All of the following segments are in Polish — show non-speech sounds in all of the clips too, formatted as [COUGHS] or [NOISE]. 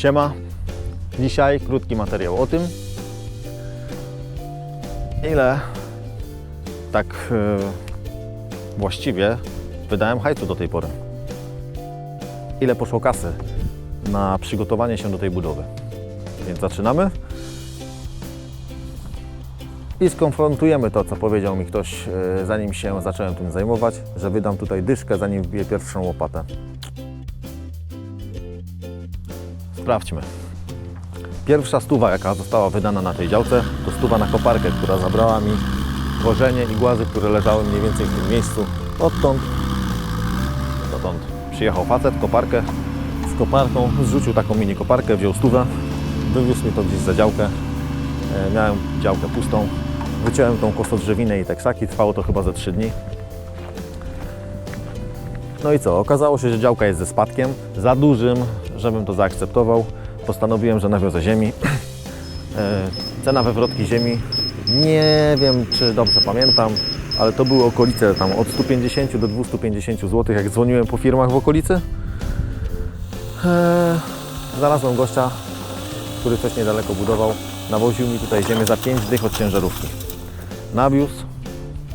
Siema. Dzisiaj krótki materiał o tym, ile tak e, właściwie wydałem hajcu do tej pory. Ile poszło kasy na przygotowanie się do tej budowy. Więc zaczynamy i skonfrontujemy to, co powiedział mi ktoś, e, zanim się zacząłem tym zajmować, że wydam tutaj dyszkę, zanim wbiję pierwszą łopatę. Sprawdźmy. Pierwsza stuwa, jaka została wydana na tej działce, to stuwa na koparkę, która zabrała mi tworzenie i głazy, które leżały mniej więcej w tym miejscu. Odtąd, dotąd. Przyjechał facet, koparkę, z koparką zrzucił taką mini koparkę, wziął stówę, wywiózł mi to gdzieś za działkę. E, Miałem działkę pustą, wyciąłem tą kosodrzewinę i teksaki, trwało to chyba ze 3 dni. No i co? Okazało się, że działka jest ze spadkiem, za dużym, żebym to zaakceptował. Postanowiłem, że nawiozę ziemi. [CLEARS THROAT] E, Cena wywrotki ziemi, nie wiem czy dobrze pamiętam, ale to były okolice tam od 150 do 250 zł, jak dzwoniłem po firmach w okolicy. E, Znalazłem gościa, który coś niedaleko budował. Nawoził mi tutaj ziemię za 5 dych od ciężarówki. Nawiózł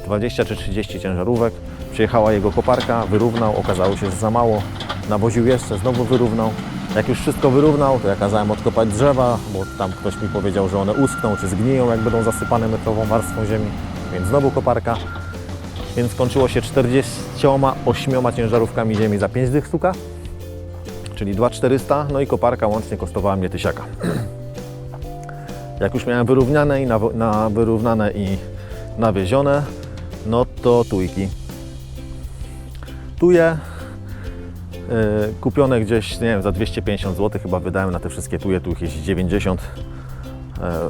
20 czy 30 ciężarówek. Przyjechała jego koparka, wyrównał, okazało się, że za mało. Nawoził jeszcze, znowu wyrównał. Jak już wszystko wyrównał, to ja kazałem odkopać drzewa, bo tam ktoś mi powiedział, że one uschną czy zgniją, jak będą zasypane metrową warstwą ziemi. Więc znowu koparka. Więc skończyło się 48 ciężarówkami ziemi za 5 dych sztuka, czyli 2400, no i koparka łącznie kosztowała mnie tysiaka. Jak już miałem wyrównane i, nawo- na, wyrównane i nawiezione, no to tujki. Tuje kupione gdzieś, nie wiem, za 250 zł chyba wydałem na te wszystkie tuje, tu jest 90. E,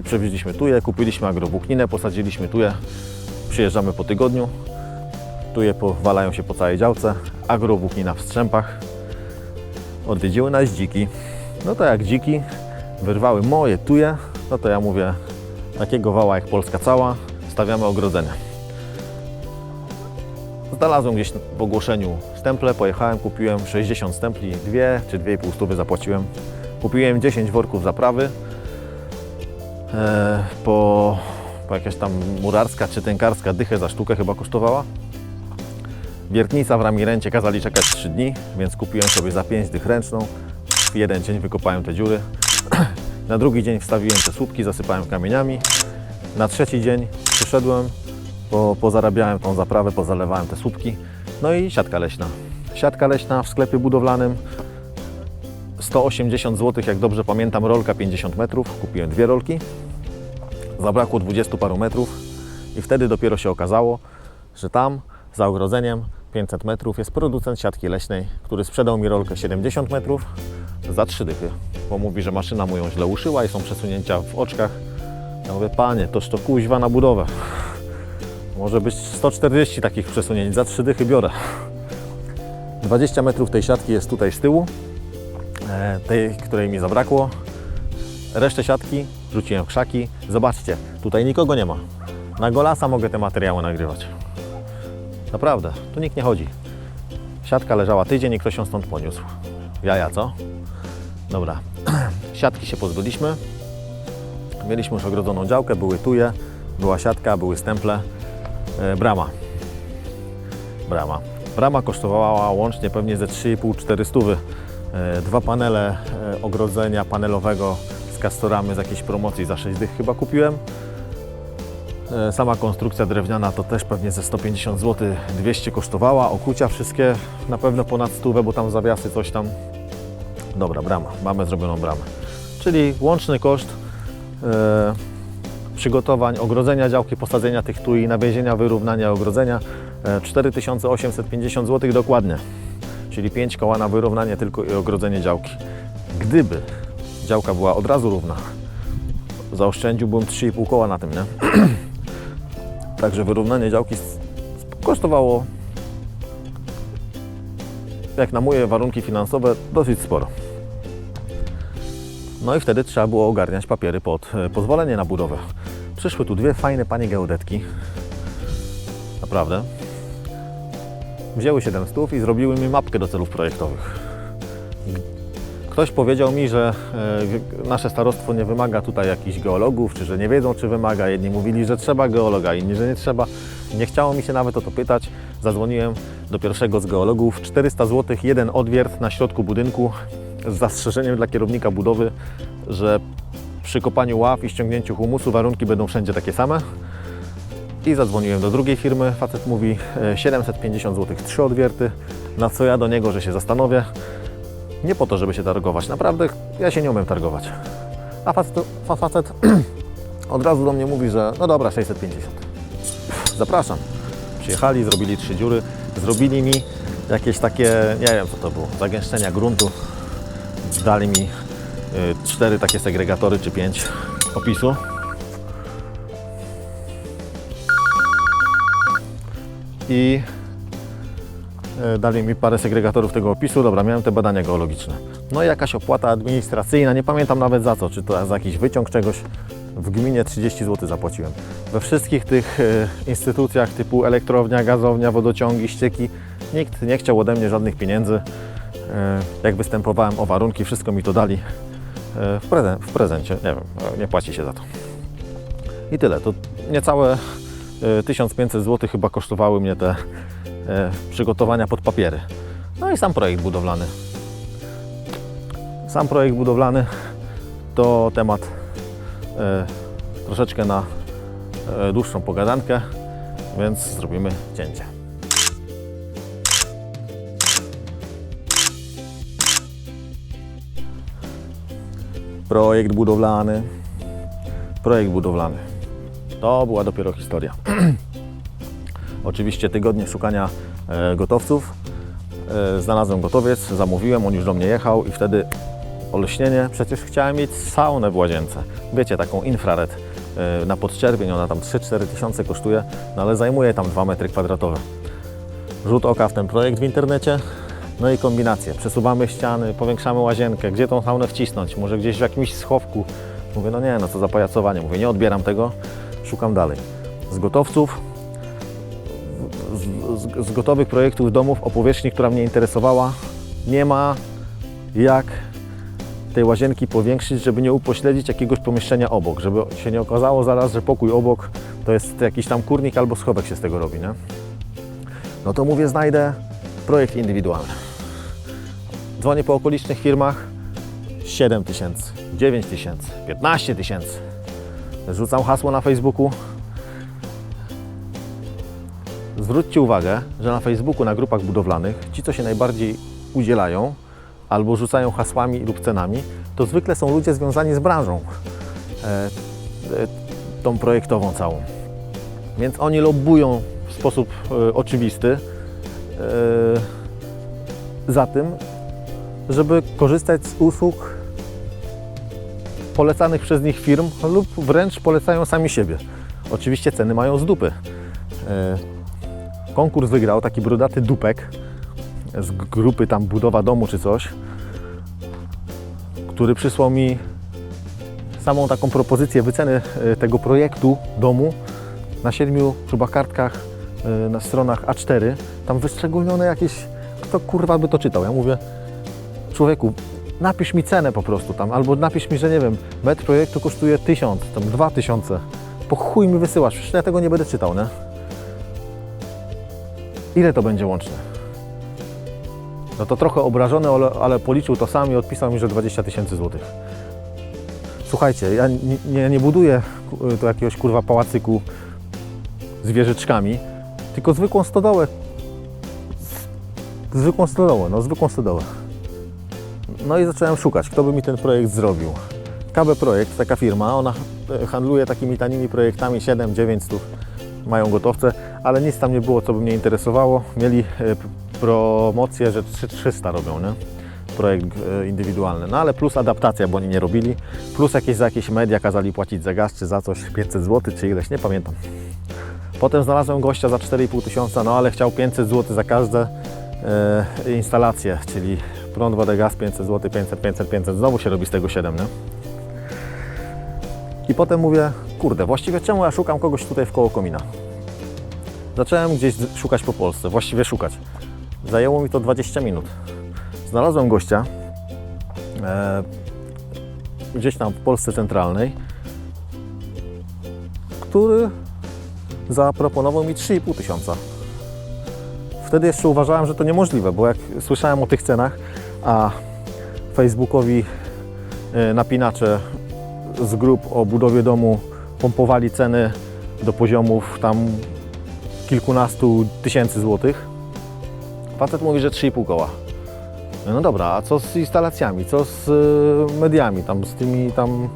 [CLEARS THROAT] przywieźliśmy tuje, kupiliśmy agrowłókninę, posadziliśmy tuje, przyjeżdżamy po tygodniu, tuje powalają się po całej działce, agrowłóknina w strzępach, odwiedziły nas dziki. No to jak dziki wyrwały moje tuje, no to ja mówię, takiego wała jak Polska cała, stawiamy ogrodzenie. Znalazłem gdzieś w ogłoszeniu stemple, pojechałem, kupiłem 60 stempli, dwie czy 2,5 stówy zapłaciłem. Kupiłem 10 worków zaprawy e, po, po jakaś tam murarska czy tękarska dychę za sztukę chyba kosztowała. Wiertnica w Ramirencie kazali czekać 3 dni, więc kupiłem sobie za 5 dych ręczną. W jeden dzień wykopałem te dziury. [CLEARS THROAT] Na drugi dzień wstawiłem te słupki, zasypałem kamieniami. Na trzeci dzień przyszedłem, po, pozarabiałem tą zaprawę, pozalewałem te słupki. No i siatka leśna. Siatka leśna w sklepie budowlanym 180 zł, jak dobrze pamiętam, rolka 50 metrów. Kupiłem dwie rolki. Zabrakło 20 paru metrów i wtedy dopiero się okazało, że tam za ogrodzeniem 500 metrów jest producent siatki leśnej, który sprzedał mi rolkę 70 metrów za 3 dychy, bo mówi, że maszyna mu ją źle uszyła i są przesunięcia w oczkach. Ja mówię, panie, toż to kuźwa na budowę. Może być 140 takich przesunięć, za 3 dychy biorę. 20 metrów tej siatki jest tutaj z tyłu, e, tej, której mi zabrakło. Resztę siatki rzuciłem w krzaki. Zobaczcie, tutaj nikogo nie ma. Na golasa mogę te materiały nagrywać. Naprawdę, tu nikt nie chodzi. Siatka leżała tydzień i ktoś ją stąd poniósł. Jaja, co? Dobra, [CLEARS THROAT] siatki się pozbyliśmy. Mieliśmy już ogrodzoną działkę, były tuje, była siatka, były stemple, brama. Brama. Brama kosztowała łącznie pewnie ze 3,5-4 stówy. E, Dwa panele e, ogrodzenia panelowego z kastorami z jakiejś promocji za 6 dych chyba kupiłem. E, Sama konstrukcja drewniana to też pewnie ze 150 zł 200 kosztowała. Okucia wszystkie na pewno ponad stówę, bo tam zawiasy coś tam. Dobra, brama. Mamy zrobioną bramę. Czyli łączny koszt e, przygotowań, ogrodzenia działki, posadzenia tych tui, nawiezienia, wyrównania ogrodzenia e, 4850 zł dokładnie. Czyli 5 koła na wyrównanie tylko i ogrodzenie działki. Gdyby działka była od razu równa, zaoszczędziłbym 3,5 koła na tym, nie? [CLEARS THROAT] Także wyrównanie działki kosztowało, jak na moje warunki finansowe, dosyć sporo. No i wtedy trzeba było ogarniać papiery pod e, pozwolenie na budowę. Przyszły tu dwie fajne panie geodetki. Naprawdę. Wzięły 7 stów i zrobiły mi mapkę do celów projektowych. Ktoś powiedział mi, że e, nasze starostwo nie wymaga tutaj jakichś geologów, czy że nie wiedzą, czy wymaga. Jedni mówili, że trzeba geologa, inni, że nie trzeba. Nie chciało mi się nawet o to pytać. Zadzwoniłem do pierwszego z geologów. 400 zł, jeden odwiert na środku budynku z zastrzeżeniem dla kierownika budowy, że przy kopaniu ław i ściągnięciu humusu warunki będą wszędzie takie same. I zadzwoniłem do drugiej firmy. Facet mówi e, 750 zł, trzy odwierty. Na co ja do niego, że się zastanowię. Nie po to, żeby się targować. Naprawdę ja się nie umiem targować. A facet, fa- facet [CLEARS THROAT] od razu do mnie mówi, że no dobra, 650. Zapraszam. Przyjechali, zrobili trzy dziury. Zrobili mi jakieś takie, nie wiem co to było, zagęszczenia gruntu. Dali mi cztery takie segregatory czy pięć opisu. I e, dali mi parę segregatorów tego opisu. Dobra, miałem te badania geologiczne. No i jakaś opłata administracyjna, nie pamiętam nawet za co, czy to za jakiś wyciąg czegoś. W gminie 30 zł zapłaciłem. We wszystkich tych e, instytucjach typu elektrownia, gazownia, wodociągi, ścieki nikt nie chciał ode mnie żadnych pieniędzy. Jak występowałem o warunki, wszystko mi to dali w, prezen- w prezencie. Nie wiem, e, nie płaci się za to. I tyle. To niecałe e, 1500 zł chyba kosztowały mnie te e, przygotowania pod papiery. No i sam projekt budowlany. Sam projekt budowlany to temat e, troszeczkę na e, dłuższą pogadankę, więc zrobimy cięcie. Projekt budowlany. Projekt budowlany. To była dopiero historia. [CLEARS THROAT] Oczywiście tygodnie szukania e, gotowców. E, znalazłem gotowiec, zamówiłem, on już do mnie jechał i wtedy olśnienie. Przecież chciałem mieć saunę w łazience. Wiecie, taką infrared e, na podczerwień, ona tam 3-4 tysiące kosztuje, no ale zajmuje tam 2 metry kwadratowe. Rzut oka w ten projekt w internecie, no i kombinacje. Przesuwamy ściany, powiększamy łazienkę, gdzie tą saunę wcisnąć, może gdzieś w jakimś schowku. Mówię, no nie, no co za pajacowanie. Mówię, nie odbieram tego, szukam dalej. Z gotowców z, z, gotowych projektów domów o powierzchni, która mnie interesowała, nie ma jak tej łazienki powiększyć, żeby nie upośledzić jakiegoś pomieszczenia obok, żeby się nie okazało zaraz, że pokój obok to jest jakiś tam kurnik albo schowek się z tego robi, nie? No to mówię, znajdę projekt indywidualny. Dzwonię po okolicznych firmach 7 tysięcy, 9 tysięcy, 15 tysięcy. Rzucam hasło na Facebooku, Zwróćcie uwagę, że na Facebooku, na grupach budowlanych, ci, co się najbardziej udzielają albo rzucają hasłami lub cenami, to zwykle są ludzie związani z branżą e, e, tą projektową całą. Więc oni lobbują w sposób e, oczywisty e, za tym, żeby korzystać z usług polecanych przez nich firm lub wręcz polecają sami siebie. Oczywiście ceny mają z dupy. E, konkurs wygrał taki brodaty dupek z grupy tam budowa domu czy coś, który przysłał mi samą taką propozycję wyceny e, tego projektu domu na siedmiu kartkach e, na stronach A4. Tam wyszczególnione jakieś, kto kurwa by to czytał. Ja mówię, człowieku, napisz mi cenę po prostu tam, albo napisz mi, że nie wiem, metr projektu kosztuje 1000, tam 2000. Po chuj mi wysyłasz, przecież ja tego nie będę czytał, nie? Ile to będzie łącznie? No to trochę obrażony, ale, ale policzył to sam i odpisał mi, że 20 tysięcy złotych. Słuchajcie, ja nie, nie, buduję tu jakiegoś kurwa pałacyku z wieżyczkami, tylko zwykłą stodołę. Zwykłą stodołę, no zwykłą stodołę. No i zacząłem szukać, kto by mi ten projekt zrobił. KB Projekt, taka firma, ona e, handluje takimi tanimi projektami 7-9 stów. Mają gotowce, ale nic tam nie było, co by mnie interesowało. Mieli e, promocję, że 300 robią, nie? Projekt e, indywidualny. No ale plus adaptacja, bo oni nie robili. Plus jakieś za jakieś media kazali płacić za gaz, czy za coś 500 zł, czy ileś, nie pamiętam. Potem znalazłem gościa za 4,5 tysiąca, no ale chciał 500 zł za każde e, instalacje, czyli prąd, wodę, gaz 500 zł, 500, 500, 500. Znowu się robi z tego 7, nie? I potem mówię, kurde, właściwie czemu ja szukam kogoś tutaj w koło komina? Zacząłem gdzieś szukać po Polsce, właściwie szukać. Zajęło mi to 20 minut. Znalazłem gościa, e, gdzieś tam w Polsce centralnej, który zaproponował mi 3,5 tysiąca. Wtedy jeszcze uważałem, że to niemożliwe, bo jak słyszałem o tych cenach, a Facebookowi e, napinacze z grup o budowie domu pompowali ceny do poziomów tam kilkunastu tysięcy złotych. Facet mówi, że 3,5 koła. No dobra, a co z instalacjami, co z y, mediami, tam z tymi tam,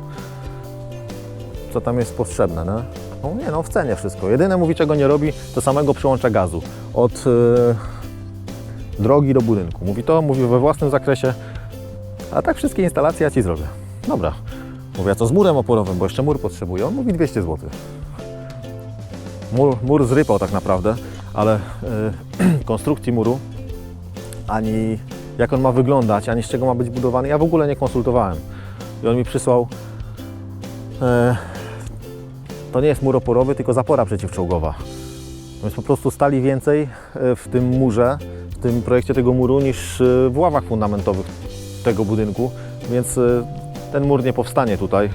co tam jest potrzebne, nie? No nie, no w cenie wszystko. Jedyne mówi, czego nie robi, to samego przyłącza gazu. Od y, drogi do budynku. Mówi to, mówi we własnym zakresie, a tak wszystkie instalacje ja Ci zrobię. Dobra. Mówię, a co z murem oporowym, bo jeszcze mur potrzebuję? On mówi 200 zł. Mur, mur zrypał tak naprawdę, ale y, [CLEARS THROAT] konstrukcji muru, ani jak on ma wyglądać, ani z czego ma być budowany, ja w ogóle nie konsultowałem. I on mi przysłał, e, to nie jest mur oporowy, tylko zapora przeciwczołgowa. Więc po prostu stali więcej e, w tym murze, w tym projekcie tego muru, niż e, w ławach fundamentowych tego budynku, więc e, ten mur nie powstanie tutaj.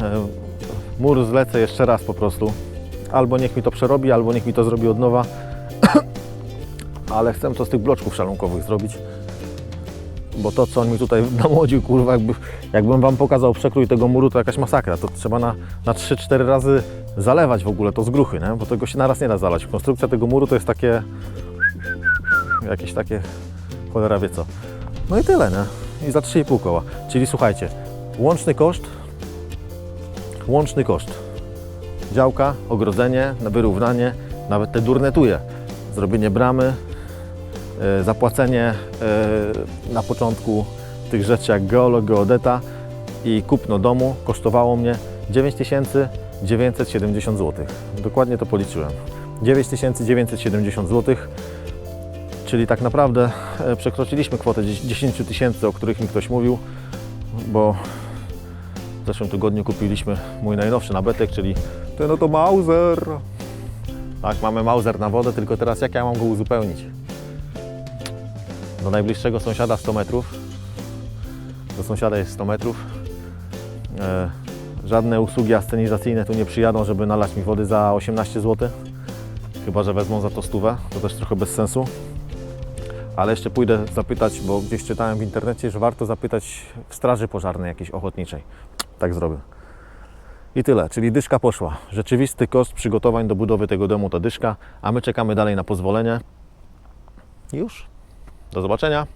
E, Mur zlecę jeszcze raz po prostu. Albo niech mi to przerobi, albo niech mi to zrobi od nowa. [COUGHS] Ale chcę to z tych bloczków szalunkowych zrobić. Bo to, co on mi tutaj namłodził, kurwa, jakby, jakbym Wam pokazał przekrój tego muru, to jakaś masakra. To trzeba na, na 3-4 razy zalewać w ogóle to z gruchy, nie? bo tego się naraz nie da zalać. Konstrukcja tego muru to jest takie... jakieś takie... cholera wie co. No i tyle, nie? I za 3,5 koła. Czyli słuchajcie, łączny koszt, łączny koszt. Działka, ogrodzenie, na wyrównanie, nawet te durne tuje. Zrobienie bramy, e, zapłacenie e, na początku tych rzeczy jak geolog, geodeta i kupno domu kosztowało mnie 9970 zł. Dokładnie to policzyłem. 9970 zł, czyli tak naprawdę e, przekroczyliśmy kwotę 10 tysięcy, o których mi ktoś mówił, bo w zeszłym tygodniu kupiliśmy mój najnowszy nabytek, czyli ten oto Mauser. Tak, mamy Mauser na wodę, tylko teraz jak ja mam go uzupełnić? Do najbliższego sąsiada 100 metrów. Do sąsiada jest 100 metrów. E, żadne usługi ascenizacyjne tu nie przyjadą, żeby nalać mi wody za 18 zł. Chyba, że wezmą za to stówę. To też trochę bez sensu. Ale jeszcze pójdę zapytać, bo gdzieś czytałem w internecie, że warto zapytać w straży pożarnej jakiejś ochotniczej. Tak zrobię. I tyle, czyli dyszka poszła. Rzeczywisty koszt przygotowań do budowy tego domu to dyszka, a my czekamy dalej na pozwolenie. Już. Do zobaczenia.